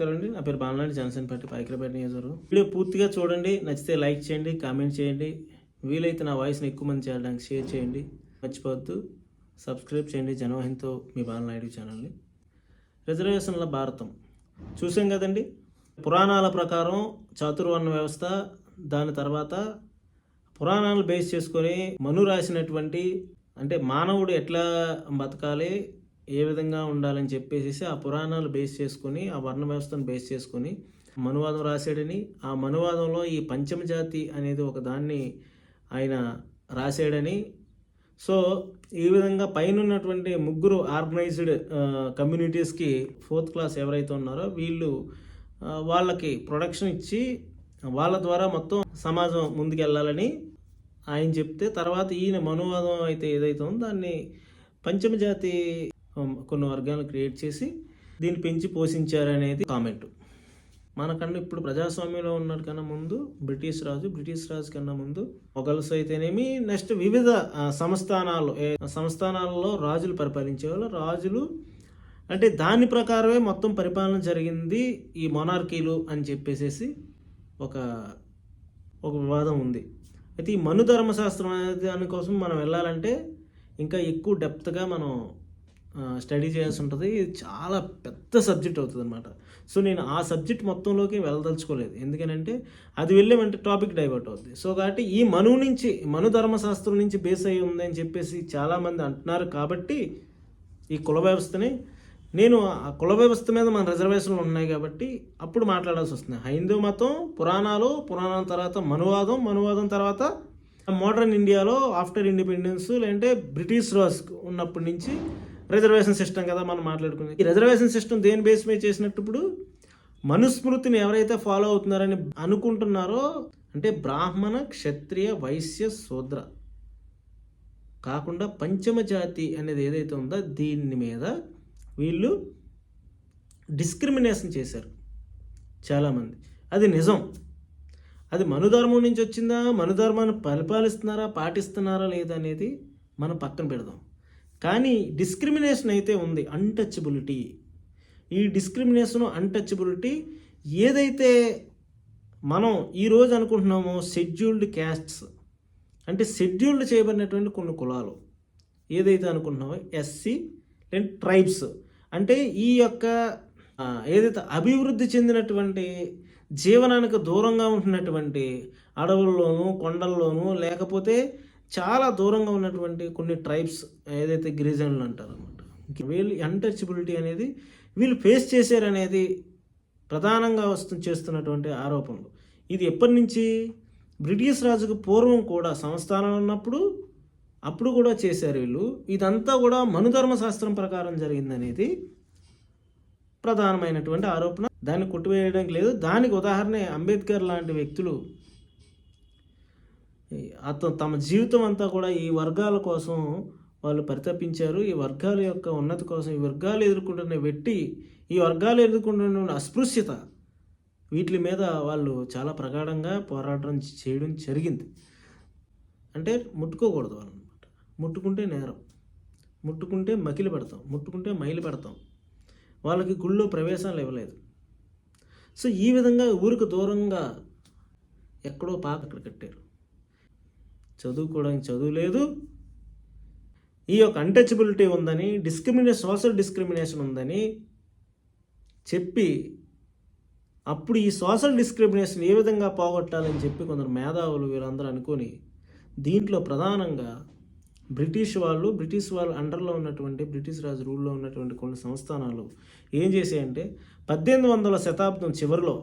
నమస్కారం అండి నా పేరు బాలనాడు జనసేన పార్టీ పైకరపేట నియోజకవర్గం. వీడియో పూర్తిగా చూడండి నచ్చితే లైక్ చేయండి కామెంట్ చేయండి. వీలైతే నా వాయిస్ని ఎక్కువ మంది చేయడానికి షేర్ చేయండి. మర్చిపోవద్దు. సబ్స్క్రైబ్ చేయండి. జనవాహినితో మీ బాలనాయుడు ఛానల్ని. రిజర్వేషన్ల భారతం. చూసాం కదండి? పురాణాల ప్రకారం చాతుర్వర్ణ వ్యవస్థ దాని తర్వాత పురాణాలు బేస్ చేసుకొని మను రాసినటువంటి అంటే మానవుడు ఎట్లా బతకాలి ఏ విధంగా ఉండాలని చెప్పేసి ఆ పురాణాలు బేస్ చేసుకొని ఆ వర్ణ వ్యవస్థను బేస్ చేసుకొని మనువాదం రాశాడని ఆ మనువాదంలో ఈ పంచమ జాతి అనేది ఒక దాన్ని ఆయన రాశాడని. సో ఈ విధంగా పైన ఉన్నటువంటి ముగ్గురు ఆర్గనైజ్డ్ కమ్యూనిటీస్కి ఫోర్త్ క్లాస్ ఎవరైతే ఉన్నారో వీళ్ళు వాళ్ళకి ప్రొడక్షన్ ఇచ్చి వాళ్ళ ద్వారా మొత్తం సమాజం ముందుకెళ్ళాలని ఆయన చెప్తే తర్వాత ఈయన మనువాదం అయితే ఏదైతే ఉందో దాన్ని పంచమ జాతి కొన్ని వర్గాలను క్రియేట్ చేసి దీన్ని పెంచి పోషించారనేది కామెంట్. మనకన్నా ఇప్పుడు ప్రజాస్వామ్యంలో ఉన్నట్టు కన్నా ముందు బ్రిటిష్ రాజు బ్రిటిష్ రాజు కన్నా ముందు మొఘల్స్ అయితేనేమి నెక్స్ట్ వివిధ సంస్థానాలు సంస్థానాలలో రాజులు పరిపాలించేవాళ్ళు. రాజులు అంటే దాని ప్రకారమే మొత్తం పరిపాలన జరిగింది ఈ మొనార్కీలు అని చెప్పేసేసి ఒక ఒక వివాదం ఉంది. అయితే ఈ మను ధర్మశాస్త్రం అనే దానికోసం మనం వెళ్ళాలంటే ఇంకా ఎక్కువ డెప్త్గా మనం స్టడీ చేయాల్సి ఉంటుంది. ఇది చాలా పెద్ద సబ్జెక్ట్ అవుతుంది అనమాట సో నేను ఆ సబ్జెక్ట్ మొత్తంలోకి వెళ్ళదలుచుకోలేదు. ఎందుకనంటే అది వెళ్ళేమంటే టాపిక్ డైవర్ట్ అవుతుంది సో కాబట్టి ఈ మను నుంచి మను ధర్మశాస్త్రం నుంచి బేస్ అయి ఉందని చెప్పేసి చాలామంది అంటున్నారు కాబట్టి ఈ కుల వ్యవస్థని నేను ఆ కుల వ్యవస్థ మీద మన రిజర్వేషన్లు ఉన్నాయి కాబట్టి అప్పుడు మాట్లాడాల్సి వస్తుంది. హైందూ మతం పురాణాలు పురాణాల తర్వాత మనువాదం మనువాదం తర్వాత మోడర్న్ ఇండియాలో ఆఫ్టర్ ఇండిపెండెన్స్ లేదంటే బ్రిటిష్ రాజ్ ఉన్నప్పటి నుంచి రిజర్వేషన్ సిస్టమ్ కదా మనం మాట్లాడుకునేది. ఈ రిజర్వేషన్ సిస్టమ్ దేని బేస్ మీద చేసినట్టు ఇప్పుడు మనుస్మృతిని ఎవరైతే ఫాలో అవుతున్నారని అనుకుంటున్నారో అంటే బ్రాహ్మణ క్షత్రియ వైశ్య శూద్ర కాకుండా పంచమ జాతి అనేది ఏదైతే ఉందో దీని మీద వీళ్ళు డిస్క్రిమినేషన్ చేశారు చాలామంది. అది నిజం. అది మనుధర్మం నుంచి వచ్చిందా? మనుధర్మాన్ని పరిపాలిస్తున్నారా? పాటిస్తున్నారా లేదా అనేది మనం పక్కన పెడదాం. కానీ డిస్క్రిమినేషన్ అయితే ఉంది అన్టచబిలిటీ ఈ డిస్క్రిమినేషన్ అన్టచబిలిటీ ఏదైతే మనం ఈరోజు అనుకుంటున్నామో షెడ్యూల్డ్ క్యాస్ట్స్ అంటే షెడ్యూల్డ్ చేయబడినటువంటి కొన్ని కులాలు. ఏదైతే అనుకుంటున్నామో ఎస్సీ అండ్ ట్రైబ్స్ అంటే ఈ యొక్క ఏదైతే అభివృద్ధి చెందినటువంటి జీవనానికి దూరంగా ఉంటున్నటువంటి అడవుల్లోనూ కొండల్లోనూ లేకపోతే చాలా దూరంగా ఉన్నటువంటి కొన్ని ట్రైబ్స్ ఏదైతే గిరిజనులు అంటారు అనమాట వీళ్ళు అన్టచబిలిటీ అనేది వీళ్ళు ఫేస్ చేశారనేది ప్రధానంగా వస్తు చేస్తున్నటువంటి ఆరోపణలు. ఇది ఎప్పటి నుంచి? బ్రిటిష్ రాజుకు పూర్వం కూడా సంస్థానం ఉన్నప్పుడు అప్పుడు కూడా చేశారు వీళ్ళు. ఇదంతా కూడా మనుధర్మ శాస్త్రం ప్రకారం జరిగిందనేది ప్రధానమైనటువంటి ఆరోపణ. దాన్ని కొట్టివేయడానికి లేదు. దానికి ఉదాహరణ అంబేద్కర్ లాంటి వ్యక్తులు అతను తమ జీవితం అంతా కూడా ఈ వర్గాల కోసం వాళ్ళు పరితపించారు. ఈ వర్గాల యొక్క ఉన్నతి కోసం ఈ వర్గాలు ఎదుర్కొంటున్న వెట్టి ఈ వర్గాలు ఎదుర్కొంటున్న అస్పృశ్యత వీటి మీద వాళ్ళు చాలా ప్రగాఢంగా పోరాటం చేయడం జరిగింది. అంటే ముట్టుకోకూడదు వాళ్ళు అనమాట ముట్టుకుంటే నేరం ముట్టుకుంటే మకిలి పెడతాం ముట్టుకుంటే మైలు పెడతాం. వాళ్ళకి గుళ్ళో ప్రవేశాలు ఇవ్వలేదు. సో ఈ విధంగా ఊరికి దూరంగా ఎక్కడో పాక అక్కడ కట్టారు. చదువుకోవడానికి చదువు లేదు ఈ యొక్క అన్టచబిలిటీ ఉందని డిస్క్రిమినేషన్ సోషల్ డిస్క్రిమినేషన్ ఉందని చెప్పి అప్పుడు ఈ సోషల్ డిస్క్రిమినేషన్ ఏ విధంగా పోగొట్టాలని చెప్పి కొందరు మేధావులు వీరందరూ అనుకొని దీంట్లో ప్రధానంగా బ్రిటిష్ వాళ్ళు బ్రిటిష్ వాళ్ళ అండర్లో ఉన్నటువంటి బ్రిటిష్ రాజు రూల్లో ఉన్నటువంటి కొన్ని సంస్థానాలు ఏం చేసాయంటే పద్దెనిమిది వందల శతాబ్దం చివరిలో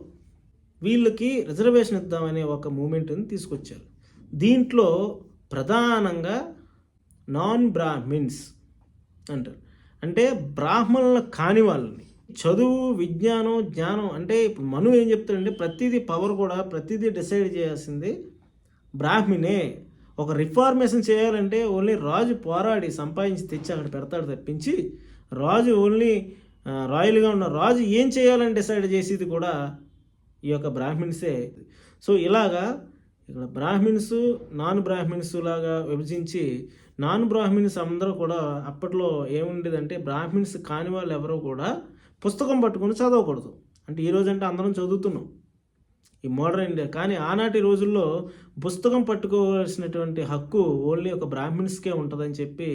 వీళ్ళకి రిజర్వేషన్ ఇద్దామనే ఒక మూమెంట్ని తీసుకొచ్చారు. దీంట్లో ప్రధానంగా నాన్ బ్రాహ్మిన్స్ అంటారు. అంటే బ్రాహ్మణుల కాని వాళ్ళని. చదువు విజ్ఞానం జ్ఞానం అంటే ఇప్పుడు మను ఏం చెప్తాడంటే ప్రతిదీ పవర్ కూడా ప్రతిదీ డిసైడ్ చేయాల్సింది బ్రాహ్మినే ఒక రిఫార్మేషన్ చేయాలంటే ఓన్లీ రాజు పోరాడి సంపాదించి తెచ్చి అక్కడ పెడతాడు తప్పించి రాజు ఓన్లీ రాయల్గా ఉన్న రాజు ఏం చేయాలని డిసైడ్ చేసేది కూడా ఈ యొక్క బ్రాహ్మిన్సే సో ఇలాగా ఇక్కడ బ్రాహ్మిన్స్ నాన్ బ్రాహ్మిన్స్ లాగా విభజించి నాన్ బ్రాహ్మిన్స్ అందరూ కూడా అప్పట్లో ఏముండేదంటే బ్రాహ్మిన్స్ కాని వాళ్ళు ఎవరో కూడా పుస్తకం పట్టుకొని చదవకూడదు. అంటే ఈ అంటే అందరం చదువుతున్నాం. ఈ మోడర్న్ ఇండియా. కానీ ఆనాటి రోజుల్లో పుస్తకం పట్టుకోవాల్సినటువంటి హక్కు ఓన్లీ ఒక బ్రాహ్మిన్స్కే ఉంటుందని చెప్పి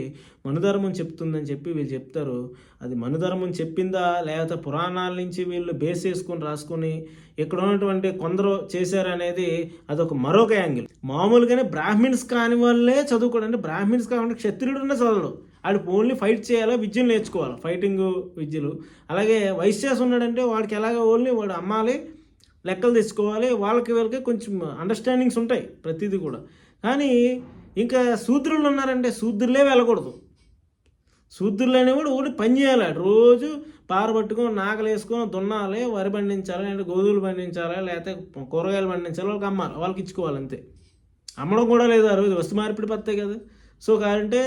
మనుధర్మం చెప్తుందని చెప్పి వీళ్ళు చెప్తారు. అది మనుధర్మం చెప్పిందా? లేకపోతే పురాణాల నుంచి వీళ్ళు బేస్ చేసుకొని రాసుకొని ఇక్కడ ఉన్నటువంటి కొందరు చేశారనేది అదొక మరొక యాంగిల్. మామూలుగానే బ్రాహ్మిన్స్ కాని వాళ్ళే చదువుకోవడం అంటే బ్రాహ్మిన్స్ కాకుండా క్షత్రియుడున్న చదవడు. ఆడు ఓన్లీ ఫైట్ చేయాలో? విద్యను నేర్చుకోవాలి? ఫైటింగ్ విద్యలు. అలాగే వైశ్యాస్ ఉన్నాడంటే వాడికి ఎలాగ ఓన్లీ వాడు అమ్మాలి లెక్కలు తెచ్చుకోవాలి వాళ్ళకి వీళ్ళకి కొంచెం అండర్స్టాండింగ్స్ ఉంటాయి ప్రతిదీ కూడా. కానీ ఇంకా శూద్రులు ఉన్నారంటే శూద్రులే వెళ్ళకూడదు. శూద్రులు అనేవాడు ఒకటి పని చేయాలి. రోజు పార పట్టుకొని నాగలు వేసుకొని దున్నాలి వరి పండించాలి లేదంటే గోధుమలు పండించాలి లేకపోతే కూరగాయలు పండించాలి వాళ్ళకి అమ్మాలి వాళ్ళకి ఇచ్చుకోవాలి అంతే. అమ్మడం కూడా లేదు ఆ రోజు. వస్తు మార్పిడి పత్తే కదా. సో కాదంటే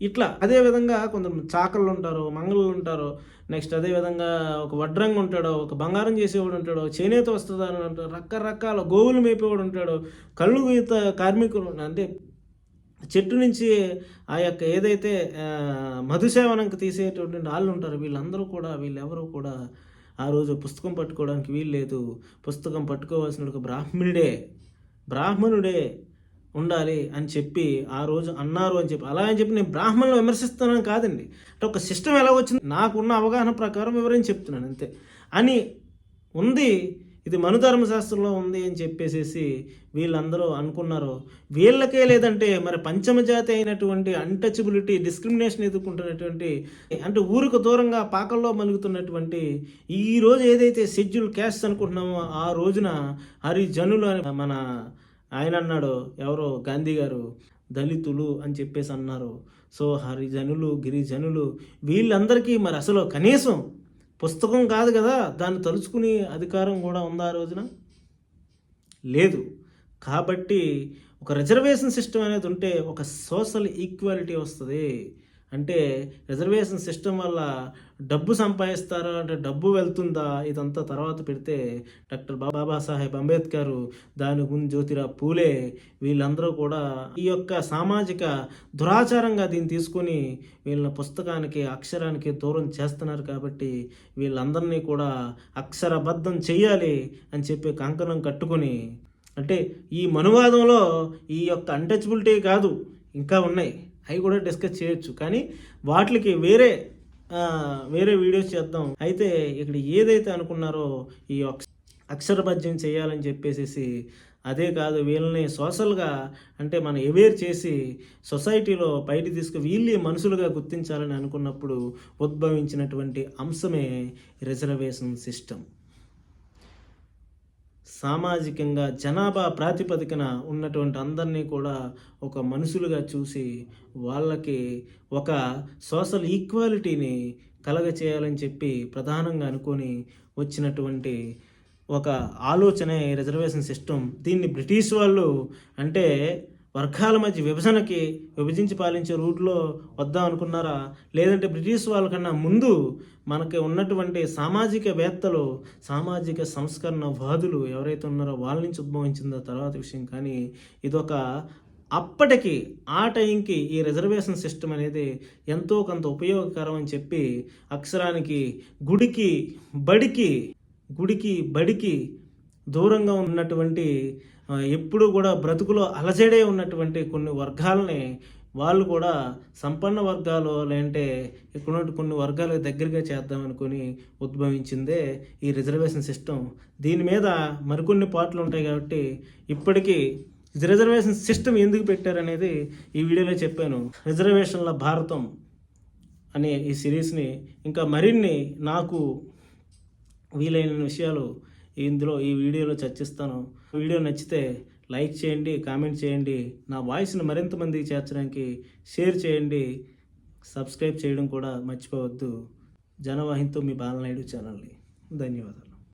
ఇట్లా. అదే విధంగా కొందరు చాకళ్ళు ఉంటారు మంగళలు ఉంటారు. నెక్స్ట్ అదే విధంగా ఒక వడ్రంగి ఉంటాడు ఒక బంగారం చేసేవాడు ఉంటాడు చేనేత వస్తుందని ఉంటాడు రకరకాల గోవులు మేపేవాడు ఉంటాడు కళ్ళు గీత కార్మికులు అంటే చెట్టు నుంచి ఆ యొక్క ఏదైతే మధుసేవనంకి తీసేటటువంటి వాళ్ళు ఉంటారు వీళ్ళందరూ కూడా వీళ్ళెవరూ కూడా ఆ రోజు పుస్తకం పట్టుకోవడానికి వీలు లేదు పుస్తకం పట్టుకోవాల్సిన ఒక బ్రాహ్మణుడే బ్రాహ్మణుడే. ఉండాలి అని చెప్పి ఆ రోజు అన్నారు అని చెప్పి అలా అని చెప్పి నేను బ్రాహ్మణులు విమర్శిస్తున్నాను కాదండి. అంటే ఒక సిస్టమ్ ఎలా వచ్చింది? నాకున్న అవగాహన ప్రకారం వివరించి చెప్తున్నాను అంతే. అని ఉంది ఇది మనుధర్మ శాస్త్రంలో ఉంది అని చెప్పేసేసి వీళ్ళందరూ అనుకున్నారు. వీళ్ళకే లేదంటే మరి పంచమ జాతి అయినటువంటి అన్టచబిలిటీ డిస్క్రిమినేషన్ ఎదుర్కొంటున్నటువంటి అంటే ఊరికి దూరంగా పాకల్లో మలుగుతున్నటువంటి ఈ రోజు ఏదైతే షెడ్యూల్ క్యాస్ట్ అనుకుంటున్నామో ఆ రోజున హరిజనులు అని మన ఆయన అన్నాడు ఎవరో గాంధీ గారు దళితులు అని చెప్పేసి అన్నారు. సో హరిజనులు గిరిజనులు వీళ్ళందరికీ మరి అసలు కనీసం పుస్తకం కాదు కదా దాన్ని తలుచుకునే అధికారం కూడా ఉందా ఆ రోజున? లేదు. కాబట్టి ఒక రిజర్వేషన్ సిస్టమ్ అనేది ఉంటే ఒక సోషల్ ఈక్వాలిటీ వస్తుంది. అంటే రిజర్వేషన్ సిస్టమ్ వల్ల డబ్బు సంపాదిస్తారా? అంటే డబ్బు వెళ్తుందా? ఇదంతా తర్వాత పెడితే డాక్టర్ బాబాసాహెబ్ అంబేద్కర్ దాని గురించి జ్యోతిరావు పూలే వీళ్ళందరూ కూడా ఈ యొక్క సామాజిక దురాచారంగా దీన్ని తీసుకొని వీళ్ళ పుస్తకానికి అక్షరానికి దూరం చేస్తున్నారు కాబట్టి వీళ్ళందరినీ కూడా అక్షరబద్ధం చెయ్యాలి అని చెప్పి కంకణం కట్టుకొని అంటే ఈ మనువాదంలో ఈ యొక్క అన్టచబిలిటీ కాదు ఇంకా ఉన్నాయి. అవి కూడా డిస్కస్ చేయొచ్చు. కానీ వాటికి వేరే వేరే వీడియోస్ చేద్దాం. అయితే ఇక్కడ ఏదైతే అనుకున్నారో ఈ అక్ష- చేయాలని చెప్పేసి అదే కాదు వీళ్ళని సోషల్గా అంటే మనం అవేర్ చేసి సొసైటీలో బయట తీసుకు వీళ్ళే మనుషులుగా గుర్తించాలని అనుకున్నప్పుడు ఉద్భవించినటువంటి అంశమే రిజర్వేషన్ సిస్టమ్. సామాజికంగా జనాభా ప్రాతిపదికన ఉన్నటువంటి అందరినీ కూడా ఒక మనుషులుగా చూసి వాళ్ళకి ఒక సోషల్ ఈక్వాలిటీని కలగ చేయాలని చెప్పి ప్రధానంగా అనుకొని వచ్చినటువంటి ఒక ఆలోచనే రిజర్వేషన్ సిస్టమ్. దీన్ని బ్రిటిష్ వాళ్ళు అంటే వర్గాల మధ్య విభజనకి విభజించి పాలించే రూట్లో వద్దాం అనుకున్నారా? లేదంటే బ్రిటిష్ వాళ్ళకన్నా ముందు మనకి ఉన్నటువంటి సామాజిక వేత్తలు సామాజిక సంస్కరణ వాదులు ఎవరైతే ఉన్నారో వాళ్ళ నుంచి ఉద్భవించిందో తర్వాత విషయం. కానీ ఇదొక అప్పటికి ఆ టైంకి ఈ రిజర్వేషన్ సిస్టమ్ అనేది ఎంతో కొంత ఉపయోగకరం అని చెప్పి అక్షరానికి గుడికి బడికి గుడికి బడికి దూరంగా ఉన్నటువంటి ఎప్పుడూ కూడా బ్రతుకులో అలజడే ఉన్నటువంటి కొన్ని వర్గాలని వాళ్ళు కూడా సంపన్న వర్గాలు లేదంటే ఇక్కడ కొన్ని వర్గాలకు దగ్గరగా చేద్దామనుకొని ఉద్భవించిందే ఈ రిజర్వేషన్ సిస్టమ్. దీని మీద మరికొన్ని పాటలు ఉంటాయి కాబట్టి ఇప్పటికీ రిజర్వేషన్ సిస్టమ్ ఎందుకు పెట్టారనేది ఈ వీడియోలో చెప్పాను. రిజర్వేషన్ల భారతం అనే ఈ సిరీస్ని ఇంకా మరిన్ని నాకు వీలైన విషయాలు ఇందులో ఈ వీడియోలో చర్చిస్తాను. వీడియో నచ్చితే లైక్ చేయండి కామెంట్ చేయండి నా వాయిస్ని మరింత మందికి చేర్చడానికి షేర్ చేయండి సబ్స్క్రైబ్ చేయడం కూడా మర్చిపోవద్దు. జనవాహితో మీ బాలనాయుడు ఛానల్ని. ధన్యవాదాలు.